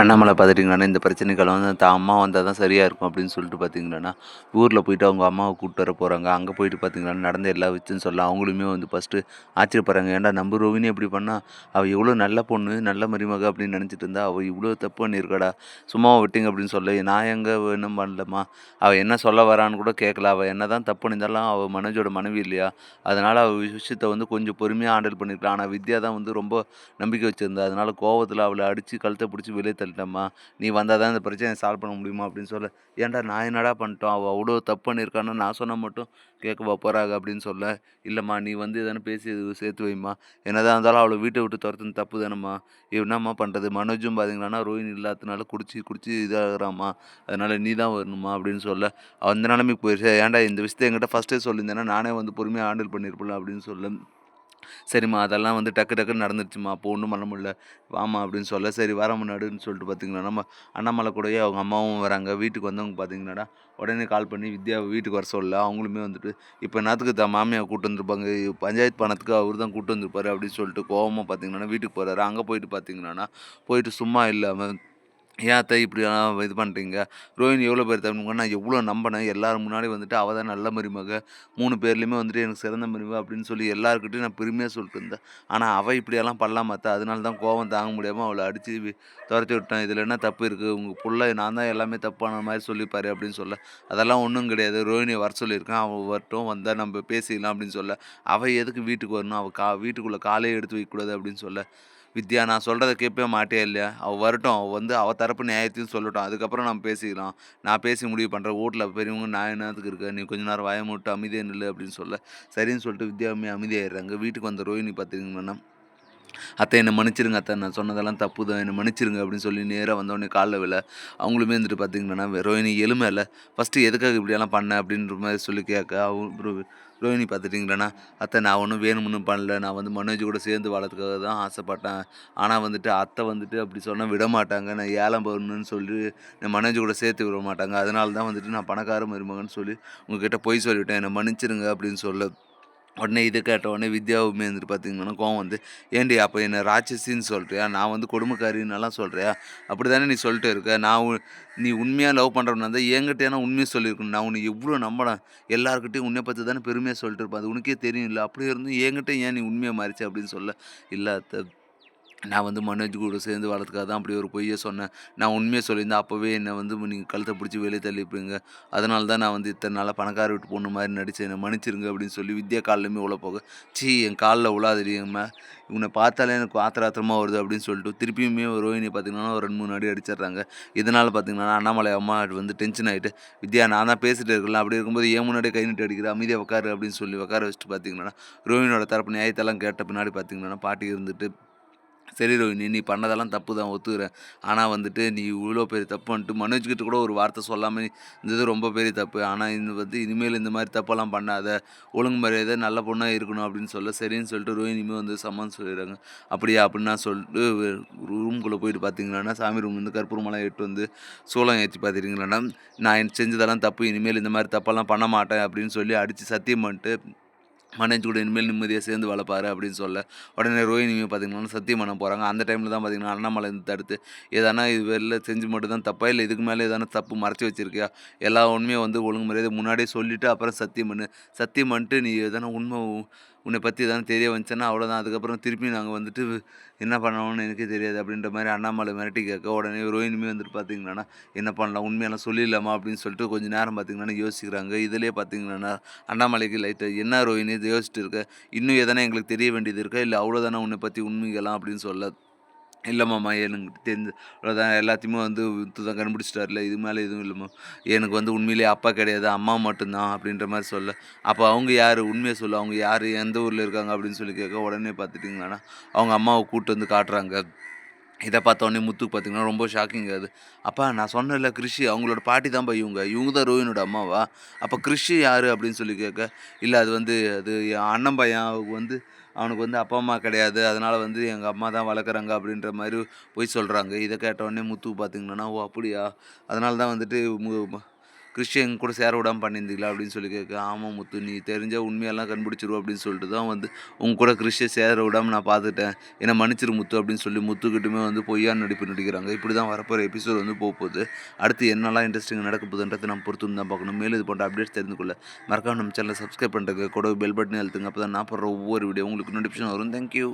அண்ணாமலை பார்த்துட்டிங்கன்னா இந்த பிரச்சனைக்கெல்லாம் வந்து தான் அம்மா வந்தால் தான் சரியாக இருக்கும் அப்படின்னு சொல்லிட்டு பார்த்தீங்கன்னா ஊரில் போயிட்டு அவங்க அம்மாவை கூப்பிட்டு வர போகிறாங்க அங்கே போயிட்டு பார்த்தீங்கன்னா நடந்த எல்லா விஷயம் சொல்ல அவங்களுமே வந்து ஃபஸ்ட்டு ஆச்சரியப்படுறாங்க. ஏன்டா நம்ம ரோவினி எப்படி பண்ணால் அவள் எவ்வளோ நல்ல பொண்ணு நல்ல மருமக அப்படின்னு நினச்சிட்டு இருந்தா அவள் இவ்வளோ தப்பு பண்ணியிருக்காடா? சும்மாவை விட்டிங்க அப்படின்னு சொல்ல நான் எங்கே என்ன பண்ணலம்மா? அவள் என்ன சொல்ல வரான்னு கூட கேட்கல அவள் என்ன தான் தப்பு பண்ணியிருந்தாலும் அவள் மனோஜோட மனைவி இல்லையா? அதனால் அவள் விஷயத்தை வந்து கொஞ்சம் பொறுமையாக ஹேண்டில் பண்ணியிருக்கலாம் ஆனால் வித்யா தான் வந்து ரொம்ப நம்பிக்கை வச்சுருந்தா. அதனால் கோவத்தில் அவளை அடித்து கழுத்தை பிடிச்சி வெளியே தள்ளிட்டம்மா. நீ வந்தால் தான் இந்த பிரச்சனையை சால்வ் பண்ண முடியுமா அப்படின்னு சொல்ல. ஏன்டா நான் என்னடா பண்ணிட்டோம்? அவள் அவ்வளோ தப்பு பண்ணியிருக்கான்னு நான் சொன்னால் மட்டும் கேட்கவா போகிறாங்க அப்படின்னு சொல்ல. இல்லைம்மா நீ வந்து எதனா பேசி இது சேர்த்து வைம்மா. என்னதான் இருந்தாலும் அவளை வீட்டை விட்டு துரத்துன்னு தப்பு தானம்மா. என்னம்மா பண்ணுறது மனோஜும் பார்த்தீங்கன்னா ரோஹின் இல்லாததுனால குடிச்சு குடிச்சு இதாகிறாம்மா. அதனால் நீ தான் வரணுமா அப்படின்னு சொல்ல. அந்த நிலைமைக்கு போயிடுச்சு ஏன்டா இந்த விஷயத்தை என்கிட்ட ஃபஸ்ட்டே சொல்லியிருந்தேன்னா நானே வந்து பொறுமையாக ஹேண்டில் பண்ணியிருப்பேன் அப்படின்னு சொல்ல. சரிம்மா அதெல்லாம் வந்து டக்கு டக்குன்னு நடந்துருச்சுமா அப்போ ஒன்றும் பண்ண முடியல. வாமா அப்படின்னு சொல்ல சரி வர முன்னாடின்னு சொல்லிட்டு பார்த்தீங்கன்னா நம்ம அண்ணாமலை கூடயே அவங்க அம்மாவும் வராங்க. வீட்டுக்கு வந்தவங்க பார்த்தீங்கன்னாடா உடனே கால் பண்ணி வித்யாவை வீட்டுக்கு வர சொல்ல அவங்களுமே வந்துட்டு இப்போ என்னத்துக்கு தான் மாமியார் கூட்டு வந்திருப்பாங்க? பஞ்சாயத்து பணத்துக்கு அவர் தான் கூட்டு வந்திருப்பாரு அப்படின்னு சொல்லிட்டு கோவமாக பார்த்தீங்கன்னா வீட்டுக்கு போகிறாரு அங்கே போயிட்டு பார்த்தீங்கன்னா போயிட்டு சும்மா இல்லாமல் ஏன் அத்தை இப்படிலாம் இது பண்ணுறீங்க ரோஹினி எவ்வளோ பேர் தம்பிங்க நான் எவ்வளோ நம்பினேன்? எல்லோரும் முன்னாடி வந்துட்டு அவள் தான் நல்ல மருமக. மூணு பேர்லேயுமே வந்துட்டு எனக்கு சிறந்த மருமக அப்படின்னு சொல்லி எல்லாருக்கிட்டையும் நான் பெருமையாக சொல்லிட்டு இருந்தேன். ஆனால் அவள் இப்படியெல்லாம் பண்ணலாம் பார்த்தா அதனால தான் கோவம் தாங்க முடியாமல் அவளை அடித்து துரத்தி விட்டேன். இதில் என்ன தப்பு இருக்குது உங்கள் பிள்ளை நான் தான் எல்லாமே தப்பான மாதிரி சொல்லிப்பாரு அப்படின்னு சொல்ல. அதெல்லாம் ஒன்றும் கிடையாது. ரோஹினியை வர சொல்லியிருக்கேன். அவள் வரட்டும் வந்தால் நம்ம பேசிக்கலாம் அப்படின்னு சொல்ல. அவள் எதுக்கு வீட்டுக்கு வரணும்? அவள் கா வீட்டுக்குள்ளே காலையே எடுத்து வைக்கக்கூடாது அப்படின்னு சொல்ல. வித்யா நான் சொல்கிறத கேட்பே மாட்டே இல்லையா? அவள் வரட்டும். அவள் வந்து அவள் தரப்பு நியாயத்தையும் சொல்லட்டும். அதுக்கப்புறம் நம்ம பேசிக்கலாம். நான் பேசி முடிவு பண்ணுறேன் வீட்டில் பெரியவங்க நான் என்னத்துக்கு இருக்க? நீ கொஞ்ச நேரம் வாய மூட்டு அமைதியாக நில்லு அப்படின்னு சொல்ல. சரின்னு சொல்லிட்டு வித்யாவுமே அமைதியாயிடுறாங்க. வீட்டுக்கு வந்த ரோஹினி பார்த்தீங்கன்னா அத்தை என்னை மன்னிச்சிருங்க அத்தை. நான் சொன்னதெல்லாம் தப்பு தான் என்னை மன்னிச்சிருங்க அப்படின்னு சொல்லி நேராக வந்தோடனே காலில் விழ அவங்களுமே வந்துட்டு பார்த்தீங்கன்னா ரோஹினி எலுமை இல்லை. ஃபஸ்ட்டு எதுக்காக இப்படியெல்லாம் பண்ண? அப்படின்ற மாதிரி சொல்லி கேட்க அவங்க ரோஹினி பார்த்துட்டிங்களேன்னா அத்தை நான் ஒன்றும் வேணும்னு பண்ணல. நான் வந்து மனோஜ் கூட சேர்ந்து வாழறதுக்காக தான் ஆசைப்பட்டேன். ஆனால் வந்துட்டு அத்தை வந்துட்டு அப்படி சொன்னால் விட மாட்டாங்க. நான் ஏலம் போகணும்னு சொல்லி நான் மனோஜ் கூட சேர்த்து விட மாட்டாங்க. அதனால தான் வந்துட்டு நான் பணக்கார மருமகன்னு சொல்லி உங்ககிட்ட பொய் சொல்லிவிட்டேன் என்னை மன்னிச்சிருங்க அப்படின்னு சொல்ல உடனே இது கேட்ட உடனே வித்யாவுமே வந்துட்டு பார்த்தீங்கன்னா கோவம் வந்து ஏண்டி அப்போ என்ன ராட்சசின்னு சொல்கிறியா நான் வந்து கொடுமைக்காரின்னெல்லாம் சொல்கிறியா அப்படி தானே நீ சொல்லிட்டு இருக்க? நான் நீ உண்மையாக லவ் பண்ணுறவனா இருந்தால் என்கிட்ட உண்மையை சொல்லியிருக்கணும். நான் உன்னை எவ்வளோ நம்பினேன் எல்லாருக்கிட்டையும் உன்னை பற்றி தானே பெருமையாக சொல்லிட்டு இருப்பேன். அது உனக்கே தெரியும் இல்லை அப்படி இருந்தும் என்கிட்ட ஏன் நீ உண்மையாக மாறிச்சு? அப்படின்னு சொல்ல இல்லை நான் வந்து மனோஜ் கூட சேர்ந்து வளர்த்துக்காக தான் அப்படி ஒரு பொய்யை சொன்னேன். நான் உண்மையை சொல்லியிருந்தேன். அப்போவே என்னை வந்து நீங்கள் கழுத்தை பிடிச்சி வெளியே தள்ளிப்பீங்க அதனால தான் நான் வந்து இத்தனை நாளாக பணக்கார வீட்டு பொண்ணு மாதிரி நடித்தேன் என்னை மன்னிச்சிருங்க அப்படின்னு சொல்லி வித்யா காலிலுமே உள்ள போக சீ என் காலில் உலாதிரியம்மா இவனை பார்த்தாலே எனக்கு ஆத்திர ஆத்திரமா வருது அப்படின்னு சொல்லிட்டு திருப்பியுமே ஒரு ரோஹினி பார்த்தீங்கன்னா ஒரு ரெண்டு மூணு அடி அடிச்சிடுறாங்க. இதனால் பார்த்தீங்கன்னா அண்ணாமலை அம்மா வந்து டென்ஷன் ஆகிட்டு வித்யா நான் தான் பேசிகிட்டு இருக்கலாம் அப்படி இருக்கும்போது ஏன் முன்னாடியே கை நிட்டு அடிக்கிற அமைதியாக உட்காரு அப்படின்னு சொல்லி உட்கார வச்சுட்டு பார்த்தீங்கன்னா ரோஹினோட தரப்பு நியாயத்தெல்லாம் கேட்ட பின்னாடி பார்த்தீங்கன்னா பாட்டி இருந்துட்டு சரி ரோஹினி நீ பண்ணதெல்லாம் தப்பு தான் ஒத்துக்கிறேன். ஆனால் வந்துட்டு நீ இவ்வளோ பெரிய தப்பு மனோஜ்கிட்ட கூட ஒரு வார்த்தை சொல்லாமல் இருந்தது ரொம்ப பெரிய தப்பு. ஆனால் இது வந்து இனிமேல் இந்த மாதிரி தப்பெல்லாம் பண்ணாத. ஒழுங்கு மரியாதை நல்ல பொண்ணாக இருக்கணும் அப்படின்னு சொல்ல சரின்னு சொல்லிட்டு ரோஹினியுமே வந்து சம்மன் சொல்லிடுறாங்க. அப்படியா? அப்படின்னு நான் சொல்லிட்டு ரூம்குள்ளே போயிட்டு பார்த்தீங்கன்னா சாமி ரூம் வந்து கற்பூரமெல்லாம் எட்டு வந்து சூளம் ஏற்றி பார்த்துட்டீங்களா நான் செஞ்சதெல்லாம் தப்பு இனிமேல் இந்த மாதிரி தப்பெல்லாம் பண்ண மாட்டேன் அப்படின்னு சொல்லி அடித்து சத்தியம் பண்ணிட்டு மனோஜ் கூட இனிமேல் நிம்மதியாக சேர்ந்து வளர்ப்பாரு அப்படின்னு சொல்ல. உடனே ரோஹினியும் பார்த்தீங்கன்னா சத்தியம் பண்ண போகிறாங்க அந்த டைமில் தான் பார்த்தீங்கன்னா அண்ணாமலை இருந்து தடுத்து எதனா இது வெளில செஞ்சு மட்டும் தான் தப்பா? இல்லை இதுக்கு மேலே எதனா தப்பு மறைச்சி வச்சிருக்கியா? எல்லா உண்மையும் வந்து ஒழுங்கு மரியாதை முன்னாடியே சொல்லிவிட்டு அப்புறம் சத்தியம் பண்ணு சத்தியம் பண்ணிட்டு நீ எதனா உண்மை உன்னை பற்றி எதாவது தெரிய வந்துச்சுன்னா அவ்வளோதான் அதுக்கப்புறம் திருப்பி நாங்கள் வந்துட்டு என்ன பண்ணணும்னு எனக்கே தெரியாது. அப்படின்ற மாதிரி அண்ணாமலை மிரட்டி கேட்க உடனே ரோஹினியுமே வந்துட்டு பார்த்தீங்கன்னா என்ன பண்ணலாம்? உண்மையெல்லாம் சொல்லிடலாமா? அப்படின்னு சொல்லிட்டு கொஞ்சம் நேரம் பார்த்தீங்கன்னா யோசிக்கிறாங்க. இதிலே பார்த்தீங்கன்னா அண்ணாமலைக்கு லைட்டாக என்ன ரோஹினி? யோசிச்சுட்டு இருக்க? இன்னும் எதனா எங்களுக்கு தெரிய வேண்டியது இருக்கா? இல்லை அவ்வளோதானே உன்னை பற்றி உண்மைகளாம் அப்படின்னு சொல்ல இல்லை மாமா எனக்கு தெரிஞ்சு. அவ்வளோதான் எல்லாத்தையுமே வந்து வித்து தான் கண்டுபிடிச்சிட்டார்ல. இது மேலே எதுவும் இல்லைம்மா எனக்கு வந்து உண்மையிலேயே அப்பா கிடையாது. அம்மா மட்டும்தான் அப்படின்ற மாதிரி சொல்ல. அப்போ அவங்க யார்? உண்மையை சொல்ல. அவங்க யார்? எந்த ஊரில் இருக்காங்க? அப்படின்னு சொல்லி கேட்க உடனே பார்த்துட்டிங்கன்னா அவங்க அம்மாவை கூப்பிட்டு வந்து காட்டுறாங்க. இதை பார்த்த முத்துக்கு பார்த்தீங்கன்னா ரொம்ப ஷாக்கிங் அது. அப்பா நான் சொன்னல கிருஷி அவங்களோட பாட்டி தான் இவங்க. இவங்க தான் ரோஹினோட அம்மாவா? அப்போ கிருஷி யார்? அப்படின்னு சொல்லி கேட்க இல்லை அது வந்து அது என் அண்ணன் பையன். அவங்க வந்து அவனுக்கு வந்து அப்பா அம்மா கிடையாது. அதனால் வந்து எங்கள் அம்மா தான் வளர்க்குறாங்க அப்படின்ற மாதிரி போய் சொல்கிறாங்க இதை கேட்ட முத்து பார்த்தீங்கன்னா ஓ அப்படியா? அதனால தான் வந்துட்டு கிறிஸ்டியன் கூட சேர விடாமல் பண்ணியிருந்தீங்களா அப்படின்னு சொல்லி கேட்க ஆமாம் முத்து நீ தெரிஞ்சால் உண்மையெல்லாம் கண்டுபிடிச்சிருவோம் அப்படின்னு சொல்லிட்டு தான் வந்து உங்க கூட கிறிஸ்டியன் சேர விடாமல் நான் பார்த்துட்டேன். என்னை மன்னிச்சிரு முத்து அப்படின்னு சொல்லி முத்துக்கிட்டுமே வந்து பொய்யா நடிப்பு நடிக்கிறாங்க. இப்படி தான் வரப்போகிற எபிசோட் வந்து போக போகுது. அடுத்து என்னெல்லாம் இன்ட்ரெஸ்டிங் நடக்க போகுதுன்றது நம்ம பொறுத்து தான் பார்க்கணும். மேலும் இது போன்ற அப்டேட்ஸ் தெரிந்து கொள்ள மறக்காம நம்ம சேனலை சப்ஸ்கிரைப் பண்ணுறதுக்கு கூட பெல் பட்டன் அழுத்துங்க. அப்போ தான் நான் போடுற ஒவ்வொரு வீடியோ உங்களுக்கு நோட்டிஃபிகேஷன் வரும். தேங்க்யூ